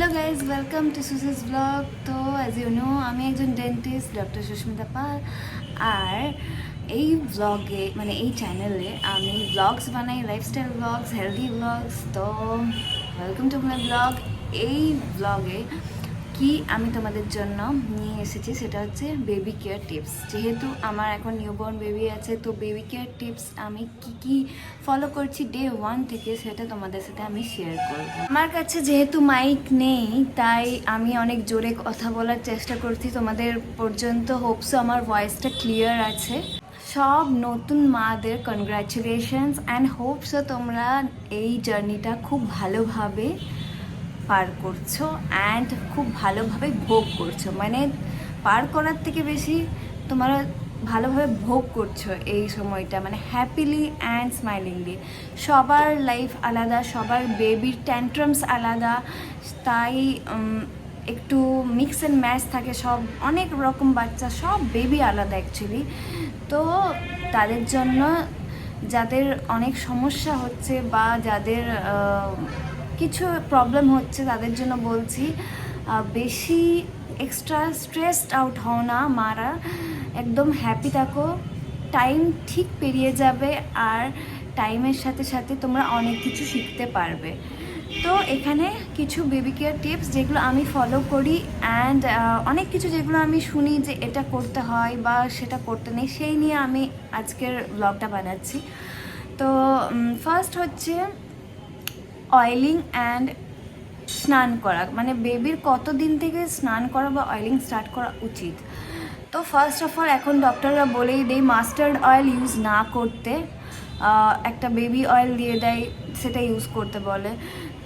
Hello guys welcome to সুসেস blog তো as you know আমি একজন ডেন্টিস্ট ডক্টর সুস্মিতা পাল। আর এই ব্লগে মানে এই চ্যানেলে আমি ব্লগস বানাই লাইফস্টাইল ব্লগস হেলদি ব্লগস তো ওয়েলকাম টু মাই ব্লগ এই ব্লগে কি আমি তোমাদের জন্য নিয়ে এসেছি সেটা হচ্ছে বেবি কেয়ার টিপস যেহেতু আমার এখন নিউবর্ন বেবি আছে, তো বেবি কেয়ার টিপস আমি কি কি ফলো করছি ডে ওয়ান থেকে সেটা তোমাদের সাথে আমি শেয়ার করব। আমার কাছে যেহেতু মাইক নেই, তাই আমি অনেক জোরে কথা বলার চেষ্টা করছি। তোমাদের পর্যন্ত হোপসো আমার ভয়েসটা ক্লিয়ার আছে। সব নতুন মাদের কনগ্রাচুলেশনস অ্যান্ড হোপসও তোমরা এই জার্নিটা খুব ভালোভাবে পার করছ অ্যান্ড খুব ভালোভাবে ভোগ করছ। মানে পার করার থেকে বেশি তোমরা ভালোভাবে ভোগ করছ এই সময়টা মানে হ্যাপিলি অ্যান্ড স্মাইলিংলি সবার লাইফ আলাদা, সবার বেবির ট্যান্ট্রামস আলাদা, তাই একটু মিক্স অ্যান্ড ম্যাচ থাকে সব, অনেক রকম বাচ্চা, সব বেবি আলাদা অ্যাকচুয়ালি তো তাদের জন্য যাদের অনেক সমস্যা হচ্ছে বা যাদের কিছু প্রবলেম হচ্ছে তাদের জন্য বলছি। বেশি এক্সট্রা স্ট্রেসড আউট হও না, মারা। একদম হ্যাপি থাকো। টাইম ঠিক পেরিয়ে যাবে আর টাইমের সাথে সাথে তোমরা অনেক কিছু শিখতে পারবে। তো এখানে কিছু বেবি কেয়ার টিপস যেগুলো আমি ফলো করি অ্যান্ড অনেক কিছু যেগুলো আমি শুনি যে এটা করতে হয় বা সেটা করতে নেই, সেই নিয়ে আমি আজকের ব্লগটা বানাচ্ছি। তো ফার্স্ট হচ্ছে অয়েলিং অ্যান্ড স্নান করা। মানে বেবির কতদিন থেকে স্নান করা বা অয়েলিং স্টার্ট করা উচিত? তো ফার্স্ট অফ অল এখন ডক্টররা বলেই দেয় মাস্টার্ড অয়েল ইউজ না করতে একটা বেবি অয়েল দিয়ে দেয়, সেটা ইউজ করতে বলে।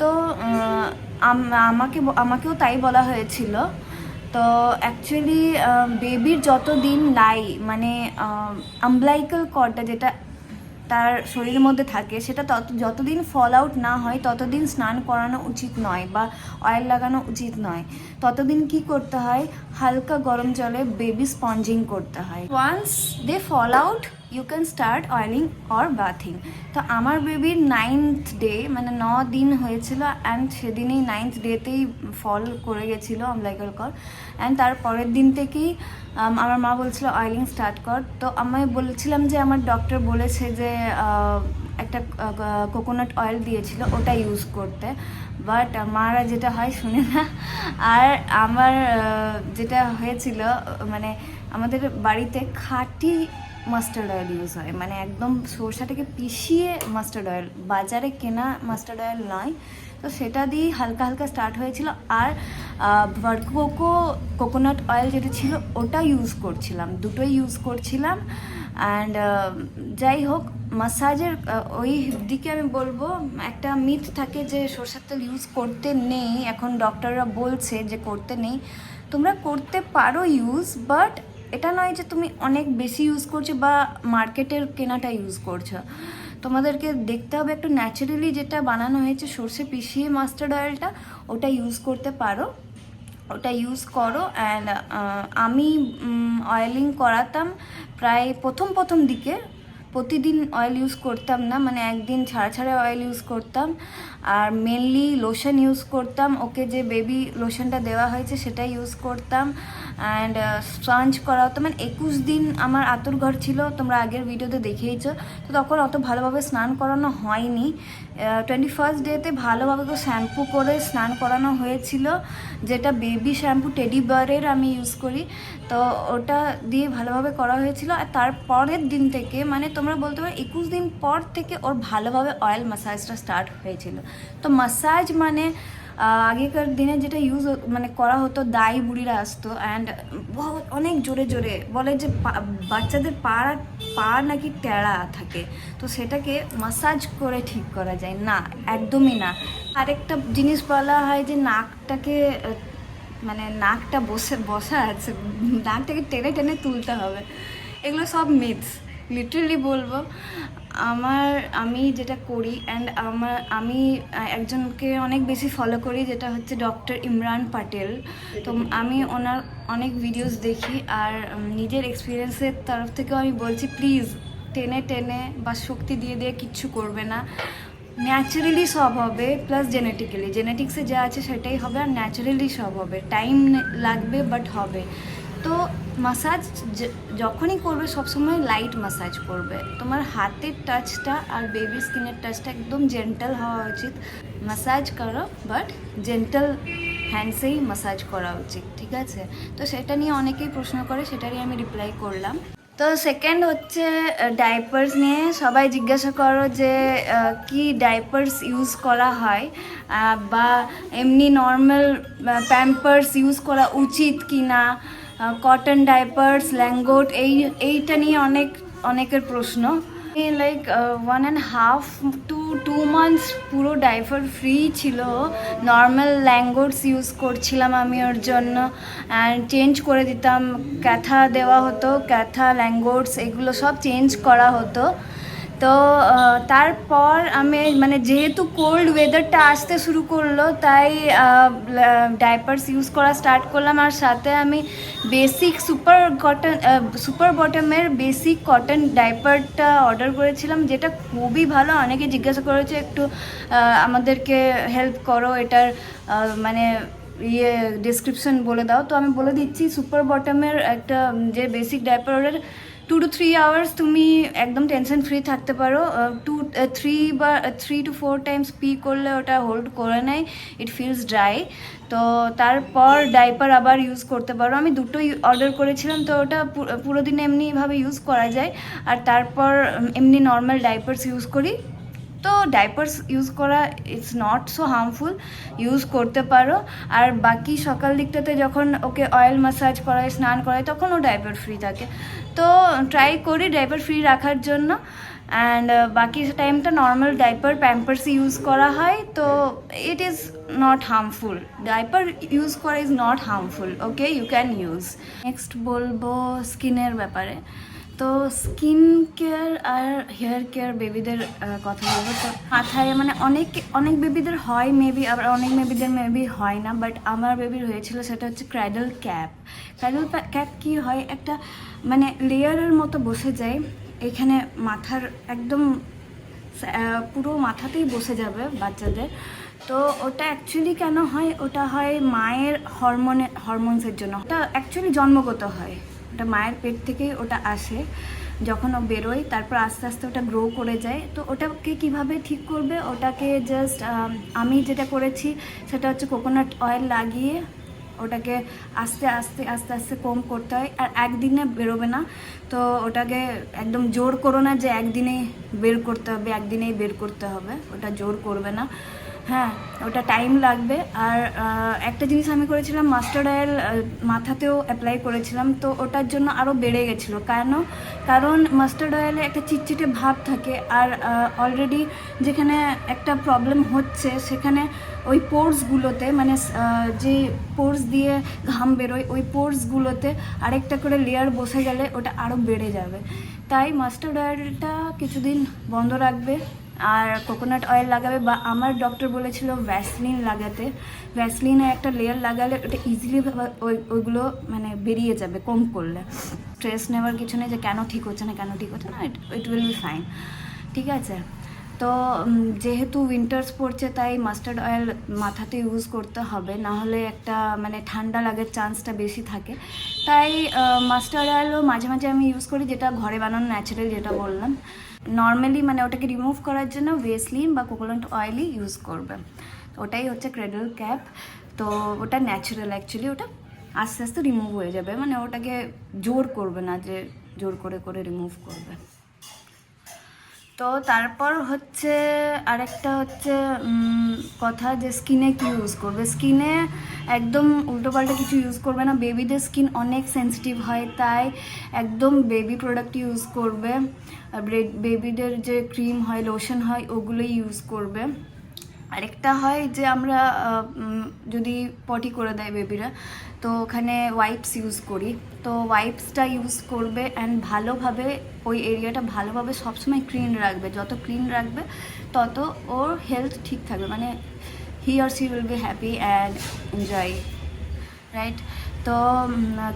তো আমাকে আমাকেও তাই বলা হয়েছিল। তো অ্যাকচুয়ালি বেবির যত দিন লাই মানে আম্বলাইকাল কর্ডটা যেটা তার শরীরের মধ্যে থাকে, সেটা তত, যতদিন ফল আউট না হয়, ততদিন স্নান করানো উচিত নয় বা অয়েল লাগানো উচিত নয়। ততদিন কি করতে হয়? হালকা গরম জলে বেবি স্পঞ্জিং করতে হয়। Once they fall out you can start oiling or bathing তো আমার বেবির নাইনথ ডে মানে ন দিন হয়েছিল অ্যান্ড সেদিনই নাইনথ ডেতেই ফল করে গেছিল অমলাইকাল কর অ্যান্ড তার পরের দিন থেকেই আমার মা বলছিল অয়েলিং স্টার্ট কর। তো আমি বলছিলাম যে, আমার ডক্টর বলেছে যে একটা কোকোনাট অয়েল দিয়েছিল, ওটা ইউজ করতে। বাট মারা যেটা হয়, শুনে না। আর আমার যেটা হয়েছিল মানে আমাদের বাড়িতে খাঁটি মাস্টার্ড অয়েল ইউজ হয়। মানে একদম সরষাটাকে পিষিয়ে মাস্টার্ড অয়েল, বাজারে কেনা মাস্টার্ড অয়েল নয়। তো সেটা দিয়েই হালকা হালকা স্টার্ট হয়েছিল। আর ভার্কোকো কোকোনাট অয়েল যেটা ছিল, ওটা ইউজ করছিলাম। দুটোই ইউজ করছিলাম। অ্যান্ড যাই হোক, মাসাজের ওই দিকে আমি বলব, একটা মিথ থাকে যে সরষের তেল ইউজ করতে নেই। এখন ডক্টররা বলছে যে করতে নেই। তোমরা করতে পারো ইউজ, বাট এটা নয় যে তুমি অনেক বেশি ইউজ করছ বা মার্কেটের কেনাটা ইউজ করছ। তোমাদেরকে দেখতে হবে একটু ন্যাচারালি যেটা বানানো হয়েছে সর্ষে পিষিয়ে মাস্টার্ড অয়েলটা ওটা ইউজ করতে পারো। ওটা ইউজ করো অ্যান্ড আমি অয়েলিং করাতাম প্রায় প্রথম প্রথম দিকে। প্রতিদিন অয়েল ইউজ করতাম না মানে একদিন ছাড়া ছাড়া অয়েল ইউজ করতাম। আর মেনলি লোশন ইউজ করতাম। ওকে যে বেবি লোশনটা দেওয়া হয়েছে সেটা ইউজ করতাম। অ্যান্ড স্পঞ্জ করা হতো মানে একুশ দিন আমার আতুর ঘর ছিল, তোমরা আগের ভিডিওতে দেখিয়েছো তো তখন অত ভালোভাবে স্নান করানো হয়নি। টোয়েন্টি ফার্স্ট ডেতে ভালোভাবে তো শ্যাম্পু করে স্নান করানো হয়েছিল, যেটা বেবি শ্যাম্পু টেডি বারের আমি ইউজ করি। তো ওটা দিয়ে ভালোভাবে করা হয়েছিল, আর তারপরের দিন থেকে মানে তোমরা বলতে পারো একুশ দিন পর থেকে ওর ভালোভাবে অয়েল মাসাজটা স্টার্ট হয়েছিল। তো মাসাজ মানে আগেকার দিনে যেটা ইউজ মানে করা হতো, দাই বুড়িরা আসতো অ্যান্ড অনেক জোরে জোরে বলে যে বাচ্চাদের পা পা নাকি টেড়া থাকে। তো সেটাকে মাসাজ করে ঠিক করা যায়। না, একদমই না। আরেকটা জিনিস বলা হয় যে নাকটাকে মানে নাকটা বসে বসা আছে, নাকটাকে টেনে টেনে তুলতে হবে। এগুলো সব মিথস লিটারালি বলব। আমার, আমি যেটা করি অ্যান্ড আমার, আমি একজনকে অনেক বেশি ফলো করি যেটা হচ্ছে ডক্টর ইমরান পাটেল। তো আমি ওনার অনেক ভিডিওস দেখি আর নিজের এক্সপিরিয়েন্সের তরফ থেকেও আমি বলছি প্লিজ টেনে টেনে বা শক্তি দিয়ে দিয়ে কিচ্ছু করবে না। ন্যাচারালি সব হবে প্লাস জেনেটিক্যালি জেনেটিক্সে যা আছে সেটাই হবে আর ন্যাচারালি সব হবে। টাইম লাগবে বাট হবে। তো মাসাজ যখনই করবে, সবসময় লাইট মাসাজ করবে। তোমার হাতের টাচটা আর বেবি স্কিনের টাচটা একদম জেন্টাল হওয়া উচিত। মাসাজ করো বাট জেন্টাল হ্যান্ডসেই মাসাজ করা উচিত, ঠিক আছে? তো সেটা নিয়ে অনেকেই প্রশ্ন করে সেটারই আমি রিপ্লাই করলাম। তো সেকেন্ড হচ্ছে ডাইপার্স নিয়ে সবাই জিজ্ঞাসা করো যে কি ডাইপার্স ইউজ করা হয়? বা এমনি নর্মাল প্যাম্পার্স ইউজ করা উচিত কি না কটন ডাইপার্স ল্যাঙ্গোট এই, এইটা নিয়ে অনেক, অনেকের প্রশ্ন। Like one and half two two months পুরো ডাইপার ফ্রি ছিল। নর্মাল ল্যাঙ্গোটস ইউজ করছিলাম আমি ওর জন্য। অ্যান্ড চেঞ্জ করে দিতাম। ক্যাথা দেওয়া হতো। ক্যাথা ল্যাঙ্গোটস এগুলো সব চেঞ্জ করা হতো। তো তারপর আমি মানে যেহেতু কোল্ড ওয়েদারটা আসতে শুরু করল, তাই ডাইপার্স ইউজ করা স্টার্ট করলাম। আর সাথে আমি বেসিক সুপার কটন সুপার বটমের বেসিক কটন ডাইপারটা অর্ডার করেছিলাম, যেটা খুবই ভালো। অনেকে জিজ্ঞাসা করেছে একটু আমাদেরকে হেল্প করো এটার মানে ইয়ে ডিসক্রিপশন বলে দাও। তো আমি বলে দিচ্ছি সুপার বটমের একটা যে বেসিক ডাইপারের টু টু থ্রি আওয়ার্স তুমি একদম টেনশন ফ্রি থাকতে পারো। টু থ্রি বা three two four times pee করলে ওটা হোল্ড করে নেয়। ইট ফিলস ড্রাই তো তারপর ডাইপার আবার ইউজ করতে পারো। আমি দুটোই অর্ডার করেছিলাম, তো ওটা পুরো দিন এমনিভাবে ইউজ করা যায়। আর তারপর এমনি নর্মাল ডাইপার্স ইউজ করি। তো ডাইপার্স ইউজ করা it's not so harmful use করতে পারো। আর বাকি সকাল দিকটাতে যখন ওকে অয়েল ম্যাসাজ করায়, স্নান করায়, তখন ও ডাইপার ফ্রি থাকে। তো ট্রাই করি ডাইপার ফ্রি রাখার জন্য। অ্যান্ড বাকি টাইমটা নর্মাল ডাইপার প্যাম্পার্স ইউজ করা হয়। তো it is not harmful diaper use করা is not harmful okay you can use next বলব স্কিনের ব্যাপারে। তো স্কিন কেয়ার আর হেয়ার কেয়ার বেবিদের কথা বলব। তো মাথায় মানে অনেক অনেক বেবিদের হয় মেবি আবার অনেক বেবিদের মেবি হয় না বাট আমার বেবির হয়েছিল সেটা হচ্ছে ক্র্যাডল ক্যাপ ক্র্যাডল ক্যাপ কি হয়? একটা মানে লেয়ারের মতো বসে যায়, এখানে মাথার একদম পুরো মাথাতেই বসে যাবে বাচ্চাদের। তো ওটা অ্যাকচুয়ালি কেন হয়? ওটা হয় মায়ের হরমোনে হরমোনসের জন্য। ওটা অ্যাকচুয়ালি জন্মগত হয়। ওটা মায়ের পেট থেকেই ওটা আসে, যখন ও বেরোয়, তারপর আস্তে আস্তে ওটা গ্রো করে যায়। তো ওটাকে কীভাবে ঠিক করবে? ওটাকে জাস্ট আমি যেটা করেছি সেটা হচ্ছে কোকোনাট অয়েল লাগিয়ে ওটাকে আস্তে আস্তে আস্তে আস্তে কম করতে হয়। আর একদিনে বেরোবে না। তো ওটাকে একদম জোর করো না যে একদিনেই বের করতে হবে, একদিনেই বের করতে হবে। ওটা জোর করবে না। হ্যাঁ ওটা টাইম লাগবে। আর একটা জিনিস আমি করেছিলাম মাস্টার্ড অয়েল মাথাতেও অ্যাপ্লাই করেছিলাম। তো ওটার জন্য আরও বেড়ে গেছিল। কেন? কারণ মাস্টার্ড অয়েলে একটা চিটচিটে ভাব থাকে। আর অলরেডি যেখানে একটা প্রবলেম হচ্ছে, সেখানে ওই পোর্সগুলোতে মানে যে পোর্স দিয়ে ঘাম বেরোয়, ওই পোর্সগুলোতে আরেকটা করে লেয়ার বসে গেলে ওটা আরও বেড়ে যাবে। তাই মাস্টার্ড অয়েলটা কিছুদিন বন্ধ রাখবে। আর কোকোনাট অয়েল লাগাবে বা আমার ডক্টর বলেছিল ভ্যাসলিন লাগাতে। ভ্যাসলিনে একটা লেয়ার লাগালে ওটা ইজিলি ওই, ওইগুলো মানে বেরিয়ে যাবে, কম করলে। স্ট্রেস নেওয়ার কিছু নেই যে কেন ঠিক হচ্ছে না, কেন ঠিক হচ্ছে না ইট উইল বি ফাইন ঠিক আছে? তো যেহেতু উইন্টার্স পড়ছে, তাই মাস্টার্ড অয়েল মাথাতে ইউজ করতে হবে। না হলে একটা মানে ঠান্ডা লাগার চান্সটা বেশি থাকে। তাই মাস্টার্ড অয়েলও মাঝে মাঝে আমি ইউজ করি, যেটা ঘরে বানানো ন্যাচারাল যেটা বললাম। নর্মালি মানে ওটাকে রিমুভ করার জন্য ভেসলিন বা কোকোনাট অয়েলই ইউজ করবে। ওটাই হচ্ছে ক্রেডল ক্যাপ তো ওটা ন্যাচারাল অ্যাকচুয়ালি ওটা আস্তে আস্তে রিমুভ হয়ে যাবে। মানে ওটাকে জোর করবে না যে জোর করে করে রিমুভ করবে। তো তারপর হচ্ছে আরেকটা হচ্ছে কথা যে স্কিনে কি ইউজ করবে? স্কিনে একদম উল্টোপাল্টা কিছু ইউজ করবে না। বেবিদের স্কিন অনেক সেন্সিটিভ হয়, তাই একদম বেবি প্রোডাক্ট ইউজ করবে। বেবিদের যে ক্রিম হয় লোশন হয়, ওগুলোই ইউজ করবে। আরেকটা হয় যে আমরা যদি পটি করে দেয় বেবিরা তো ওখানে ওয়াইপস ইউজ করি। তো ওয়াইপসটা ইউজ করবে অ্যান্ড ভালোভাবে ওই এরিয়াটা ভালোভাবে সবসময় ক্লিন রাখবে। যত ক্লিন রাখবে, তত ওর হেলথ ঠিক থাকবে। মানে he or she will be happy and enjoy right তো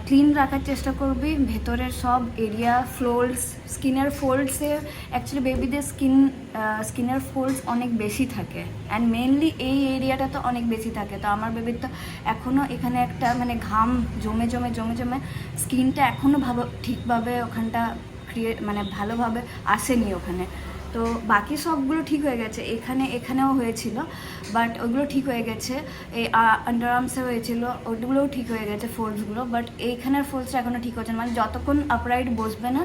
ক্লিন রাখার চেষ্টা করবি। ভেতরের সব এরিয়া ফ্লোল্ডস স্কিনের ফোল্ডসে অ্যাকচুয়ালি বেবিদের স্কিন স্কিনের ফোল্ডস অনেক বেশি থাকে। অ্যান্ড মেনলি এই এরিয়াটা তো অনেক বেশি থাকে। তো আমার বেবির তো এখনও এখানে একটা মানে ঘাম জমে জমে জমে জমে স্কিনটা এখনও ভালো, ঠিকভাবে ওখানটা ক্রিয়েট মানে ভালোভাবে আসেনি ওখানে। তো বাকি সবগুলো ঠিক হয়ে গেছে। এখানে, এখানেও হয়েছিল বাট ওগুলো ঠিক হয়ে গেছে। এই আন্ডার আর্মসে হয়েছিল, ওগুলোও ঠিক হয়ে গেছে ফোল্ডসগুলো বাট এইখানের ফোল্ডসটা এখনও ঠিক হচ্ছে না। মানে যতক্ষণ আপরাইট বসবে না,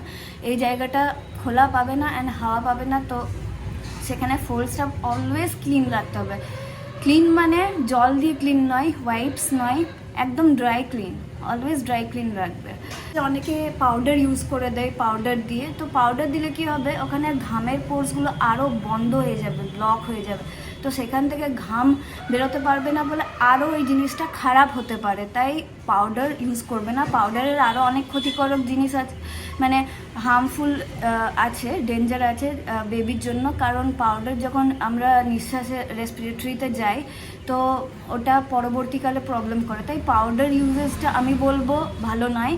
এই জায়গাটা খোলা পাবে না অ্যান্ড হাওয়া পাবে না, তো সেখানে ফোল্ডসটা অলওয়েজ ক্লিন রাখতে হবে। ক্লিন মানে জল দিয়ে ক্লিন নয় ওয়াইপস নয়, একদম dry clean always dry clean রাখবে। অনেকে পাউডার ইউজ করে দেয় পাউডার দিয়ে। তো পাউডার দিলে কি হবে? ওখানে ঘামের পোর্সগুলো আরও বন্ধ হয়ে যাবে ব্লক হয়ে যাবে। তো সেখান থেকে ঘাম বেরোতে পারবে না বলে আরও ওই জিনিসটা খারাপ হতে পারে। তাই পাউডার ইউজ করবে না। পাউডারের আরও অনেক ক্ষতিকারক জিনিস আছে। মানে হার্মফুল আছে ডেঞ্জার আছে বেবির জন্য। কারণ পাউডার যখন আমরা নিঃশ্বাসে রেসপিরেটরিতে যাই, তো ওটা পরবর্তীকালে প্রবলেম করে। তাই পাউডার ইউজেসটা আমি বলব ভালো নয়।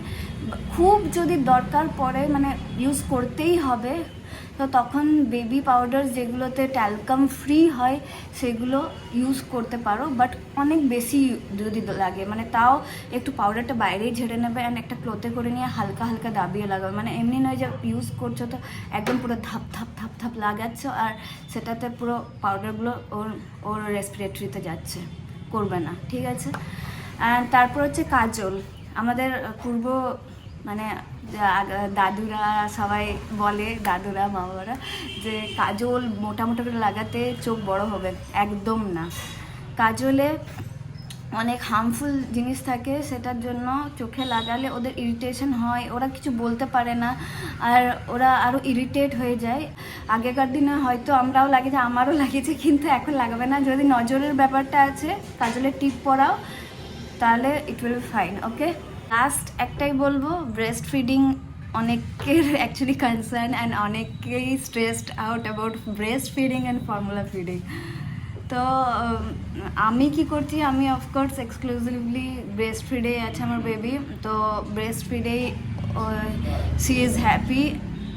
খুব যদি দরকার পড়ে মানে ইউজ করতেই হবে তো তখন বেবি পাউডার যেগুলোতে ট্যালকাম ফ্রি হয়, সেগুলো ইউজ করতে পারো বাট অনেক বেশি যদি লাগে। মানে তাও একটু পাউডারটা বাইরেই ঝেড়ে নেবে অ্যান্ড একটা ক্লোতে করে নিয়ে হালকা হালকা দাবিয়ে লাগাবে। মানে এমনি নয় যে ইউজ করছ তো একদম পুরো ধাপ ধাপ ধাপ ধাপ লাগাচ্ছ আর সেটাতে পুরো পাউডারগুলো ওর ওর রেসপিরেটরিতে যাচ্ছে। করবে না, ঠিক আছে? তারপর হচ্ছে কাজল। আমাদের পূর্ব মানে দাদুরা সবাই বলে, দাদুরা মা বাবারা যে কাজল মোটা মোটা করে লাগাতে চোখ বড় হবে, একদম না। কাজলে অনেক হার্মফুল জিনিস থাকে, সেটার জন্য চোখে লাগালে ওদের ইরিটেশন হয়, ওরা কিছু বলতে পারে না, আর ওরা আরও ইরিটেট হয়ে যায়। আগেকার দিনে হয়তো আমরাও লাগিয়েছে, আমারও লাগিয়েছে, কিন্তু এখন লাগাবে না। যদি নজরের ব্যাপারটা আছে, কাজলের টিপ পরাও, তাহলে it will fine okay last একটাই বলব ব্রেস্ট ফিডিং অনেকের অ্যাকচুয়ালি কনসার্ন অ্যান্ড অনেকেই stressed out about breast feeding and formula feeding তো আমি কি করছি, আমি অফকোর্স এক্সক্লুসিভলি ব্রেস্ট ফিডে আছে আমার বেবি তো ব্রেস্ট ফিডেই সি ইজ হ্যাপি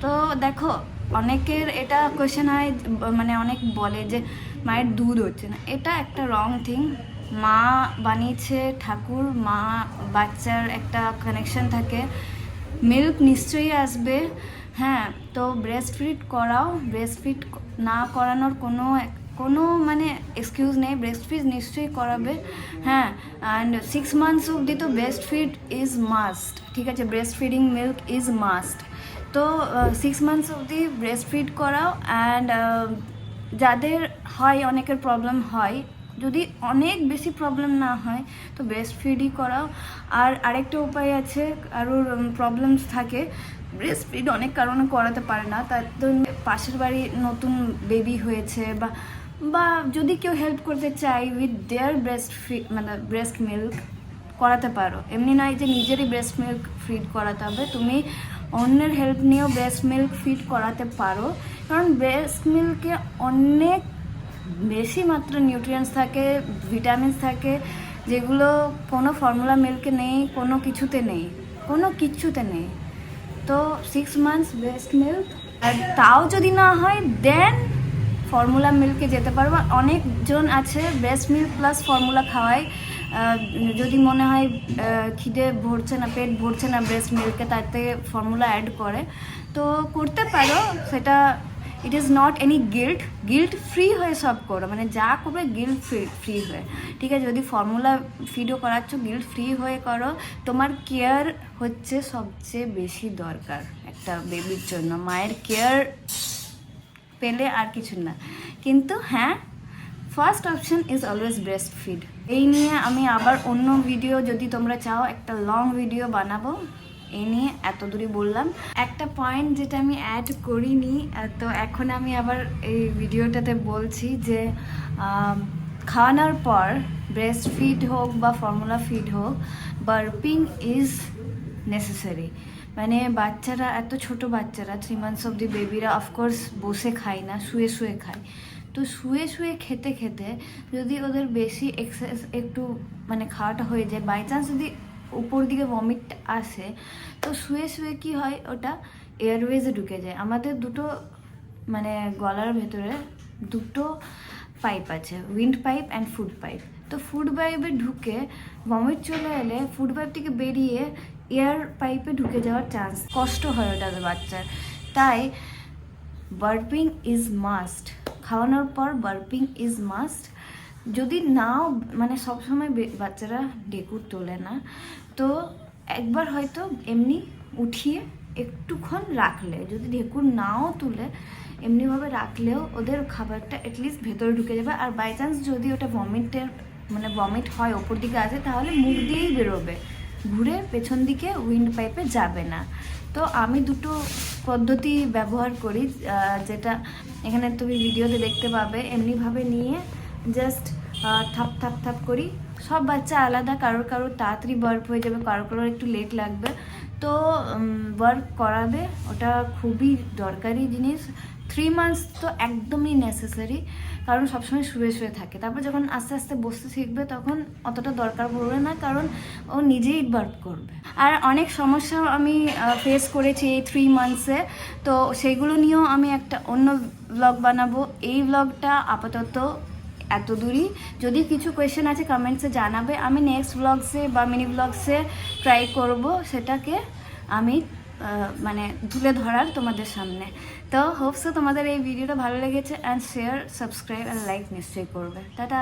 তো দেখো, অনেকের এটা কোয়েশ্চেন হয় মানে অনেক বলে যে, মায়ের দুধ হচ্ছে না। এটা একটা রং থিং মা বানিয়েছে, ঠাকুর, মা, বাচ্চার একটা কানেকশন থাকে। মিল্ক নিশ্চয়ই আসবে। হ্যাঁ তো ব্রেস্ট ফিড করাও। ব্রেস্ট ফিড না করানোর কোনো কোনো মানে এক্সকিউজ নেই। ব্রেস্ট ফিড নিশ্চয়ই করাবে। হ্যাঁ অ্যান্ড সিক্স মান্থস অবধি তো ব্রেস্ট ফিড ইজ মাস্ট ঠিক আছে? Breast feeding milk is must তো সিক্স মান্থস অবধি ব্রেস্ট ফিড করাও অ্যান্ড যাদের হয়, অনেকের প্রবলেম হয় যদি অনেক বেশি প্রবলেম না হয়, তো ব্রেস্ট ফিডই করাও। আর আরেকটা উপায় আছে, আরও প্রবলেমস থাকে। ব্রেস্ট ফিড অনেক কারণে করাতে পারে না। তার পাশের বাড়ি নতুন বেবি হয়েছে বা বা যদি কেউ হেল্প করতে চায় উইথ দেয়ার ব্রেস্ট ফিড মানে ব্রেস্ট মিল্ক করাতে পারো। এমনি নয় যে নিজেরই ব্রেস্ট মিল্ক ফিড করাতে হবে। তুমি অন্যের হেল্প নিয়েও ব্রেস্ট মিল্ক ফিড করাতে পারো। কারণ ব্রেস্ট মিল্কে অনেক বেশি মাত্রা নিউট্রিয়েন্টস থাকে ভিটামিনস থাকে, যেগুলো কোনো ফর্মুলা মিল্কে নেই, কোনো কিছুতে নেই, কোনো কিচ্ছুতে নেই। তো সিক্স মান্থস বেস্ট মিল্ক আর তাও যদি না হয় দেন ফর্মুলা মিল্কে যেতে পারব। অনেকজন আছে ব্রেস্ট মিল্ক প্লাস ফর্মুলা খাওয়ায়। যদি মনে হয় খিদে ভরছে না, পেট ভরছে না ব্রেস্ট মিল্কে তাতে ফর্মুলা অ্যাড করে। তো করতে পারো, সেটা it is not any guilt guilt free হয়ে সব করো। মানে যা করবে গিল্ট ফ্রি ফ্রি হয়ে। ঠিক আছে, যদি ফর্মুলা ফিডও করাচ্ছ গিল্ট ফ্রি হয়ে করো। তোমার কেয়ার হচ্ছে সবচেয়ে বেশি দরকার একটা বেবির জন্য। মায়ের কেয়ার পেলে আর কিছু না। কিন্তু হ্যাঁ first option is always breast feed এই নিয়ে আমি আবার অন্য ভিডিও যদি তোমরা চাও, একটা লং ভিডিও বানাবো। এই নিয়ে এত দূরে বললাম। একটা পয়েন্ট যেটা আমি অ্যাড করিনি তো এখন আমি আবার এই ভিডিওটাতে বলছি যে খাওয়ানোর পর ব্রেস্ট ফিড হোক বা ফর্মুলা ফিড হোক বার্পিং ইজ নেসেসারি মানে বাচ্চারা, এত ছোট বাচ্চারা থ্রি মান্থস অব দি বেবিরা অফকোর্স বসে খায় না, শুয়ে শুয়ে খায়। তো শুয়ে শুয়ে খেতে খেতে যদি ওদের বেশি এক্সারসাইজ একটু মানে খাওয়াটা হয়ে যায় বাই চান্স যদি উপর দিকে ভমিট আসে, তো শুয়ে শুয়ে কি হয়, ওটা এয়ারওয়েজে ঢুকে যায়। আমাদের দুটো মানে গলার ভেতরে দুটো পাইপ আছে wind pipe and food pipe তো ফুড পাইপে ঢুকে ভমিট চলে এলে ফুড পাইপ থেকে বেরিয়ে এয়ার পাইপে ঢুকে যাওয়ার চান্স কষ্ট হয় ওটাতে বাচ্চার। তাই বার্পিং ইজ মাস্ট খাওয়ানোর পর বার্পিং ইজ মাস্ট যদি নাও মানে সবসময় বাচ্চারা ডেকুর তোলে না, তো একবার হয়তো এমনি উঠিয়ে একটুক্ষণ রাখলে, যদি ঢেকুর নাও তুলে, এমনিভাবে রাখলেও ওদের খাবারটা অ্যাটলিস্ট ভেতরে ঢুকে যাবে। আর বাই চান্স যদি ওটা ভমিটের মানে ভমিট হয়, ওপর দিকে আছে, তাহলে মুখ দিয়েই বেরোবে। ঘুরে পেছন দিকে উইন্ড পাইপে যাবে না। তো আমি দুটো পদ্ধতি ব্যবহার করি যেটা এখানে তুমি ভিডিওতে দেখতে পাবে। এমনিভাবে নিয়ে জাস্ট থাপ থাপ থাপ করি। সব বাচ্চা আলাদা, কারোর কারোর তাড়াতাড়ি বার্প হয়ে যাবে, কারোর কারোর একটু লেট লাগবে। তো ওয়ার্ক করাবে, ওটা খুবই দরকারি জিনিস। থ্রি মান্থস তো একদমই নেসেসারি কারণ সবসময় শুয়ে শুয়ে থাকে। তারপর যখন আস্তে আস্তে বসতে শিখবে, তখন অতটা দরকার পড়বে না, কারণ ও নিজেই বার্প করবে। আর অনেক সমস্যা আমি ফেস করেছি এই থ্রি মান্থসে তো সেগুলো নিয়েও আমি একটা অন্য ব্লগ বানাবো। এই ব্লগটা আপাতত এত দূরই যদি কিছু কোয়েশ্চেন আছে কমেন্টসে জানাবে। আমি নেক্সট ব্লগসে বা মিনি ব্লগসে ট্রাই করব সেটাকে আমি মানে তুলে ধরার তোমাদের সামনে। তো হোপসো তোমাদের এই ভিডিওটা ভালো লেগেছে and share subscribe and like নিশ্চয়ই করবে। টাটা!